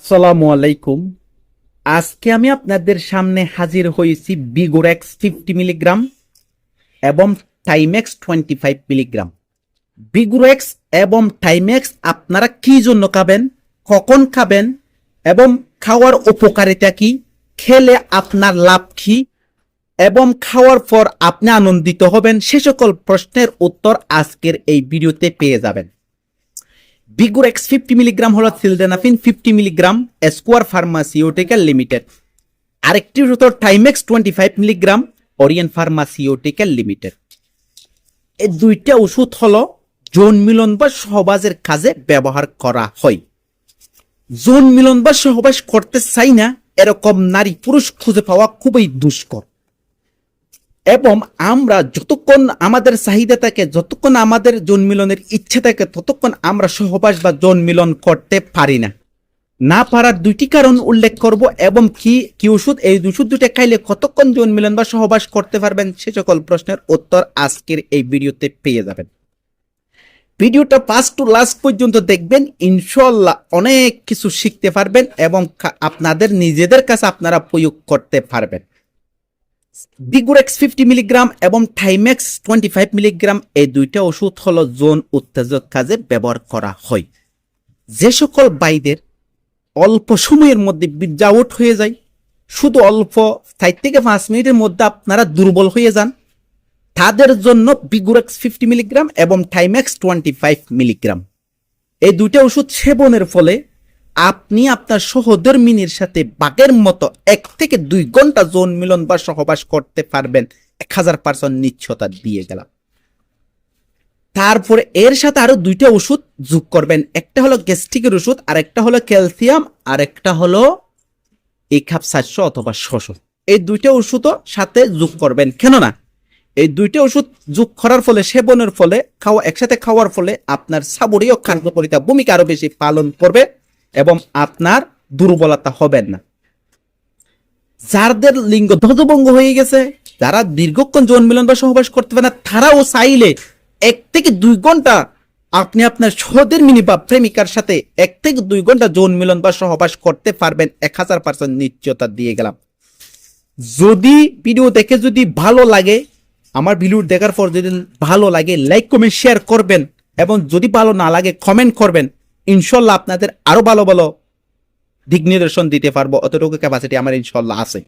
আসসালামু আলাইকুম। আজকে আমি আপনাদের সামনে হাজির হয়েছি বিগোরেক্স ফিফটি মিলিগ্রাম এবং Timex twenty five milligram Vigorex এবং টাইমেক্স আপনারা কি জন্য খাবেন, কখন খাবেন এবং খাওয়ার উপকারিতা কি, খেলে আপনার লাভ কি এবং খাওয়ার পর আপনি আনন্দিত হবেন, সে সকল প্রশ্নের উত্তর আজকের এই ভিডিওতে পেয়ে যাবেন। বিগুর এক্স ফিফটি মিলিগ্রাম হলো sildenafil fifty milligram Square pharmaceutical limited আরেকটি হতো Timex twenty five milligram Orion pharmaceutical limited এই দুইটা ওষুধ হলো যৌন মিলন বা সহবাসের কাজে ব্যবহার করা হয়। যৌন মিলন বা সহবাস করতে চাই না, এরকম নারী পুরুষ খুঁজে পাওয়া খুবই দুষ্কর। এবং আমরা যতক্ষণ আমাদের চাহিদা থাকে, যতক্ষণ আমাদের জন্মিলনের ইচ্ছে থাকে, ততক্ষণ আমরা সহবাস বা জন্মিলন করতে পারি না। না পারার দুইটি কারণ উল্লেখ করব এবং কি কি ওষুধ? এই ওষুধ দুটো খাইলে কতক্ষণ জন্মিলন বা সহবাস করতে পারবেন? সে সকল প্রশ্নের উত্তর আজকের এই ভিডিওতে পেয়ে যাবেন। ভিডিওটা ফার্স্ট টু লাস্ট পর্যন্ত দেখবেন। ইনশাল্লাহ অনেক কিছু শিখতে পারবেন এবং আপনাদের নিজেদের কাছে আপনারা প্রয়োগ করতে পারবেন। বিগুরেক্স ফিফটি মিলিগ্রাম এবং থাইমেক্স টোয়েন্টি ফাইভ মিলিগ্রাম এই দুইটা ওষুধ হলো জোন উত্তেজক কাজে ব্যবহার করা হয়। যে সকল বাইদের অল্প সময়ের মধ্যে বীর্য আউট হয়ে যায়, শুধু অল্প চার থেকে পাঁচ মিনিটের মধ্যে আপনারা দুর্বল হয়ে যান। তাদের জন্য বিগুরেক্স ফিফটি মিলিগ্রাম এবং থাইমেক্স টোয়েন্টি ফাইভ মিলিগ্রাম এই দুইটা ওষুধ সেবনের ফলে আপনি আপনার সহধর্মিনীর সাথে বাঘের মতো এক থেকে দুই ঘণ্টা যৌন মিলন বা সহবাস করতে পারবেন। এক হাজার পার্সেন্ট নিশ্চয়তা দিয়ে গেলাম। তারপরে এর সাথে আরও দুইটা ওষুধ যোগ করবেন। একটা হলো গ্যাস্ট্রিকের ওষুধ আর একটা হলো ক্যালসিয়াম আর একটা হলো একাপ সাতশো অথবা ছশো এই দুইটা ওষুধও সাথে যোগ করবেন। কেননা এই দুইটা ওষুধ যোগ করার ফলে, সেবনের ফলে, খাওয়া একসাথে খাওয়ার ফলে আপনার সাবরীয় কার্যকরিতা ভূমিকা আরও বেশি পালন করবে। এবং আপনার দুর্বলতা হবেন না। যাদের লিঙ্গ ধ্বজভঙ্গ হয়ে গেছে, যারা দীর্ঘক্ষণ যৌন মিলন বা সহবাস করতে পারে না, তারাও চাইলে এক থেকে দুই ঘণ্টা আপনি আপনার সহদের মিনি বা প্রেমিকার সাথে এক থেকে দুই ঘণ্টা যৌন মিলন বা সহবাস করতে পারবেন, এক হাজার পার্সেন্ট নিশ্চয়তা দিয়ে গেলাম। যদি ভিডিও দেখে যদি ভালো লাগে, আমার ভিডিও দেখার পর যদি ভালো লাগে লাইক কমেন্ট শেয়ার করবেন। এবং যদি ভালো না লাগে কমেন্ট করবেন। ইনশাল্লাহ আপনাদের আরও ভালো ভালো দিক নির্দেশন দিতে পারব। অতটুকু ক্যাপাসিটি আমার ইনশাল্লাহ আছে।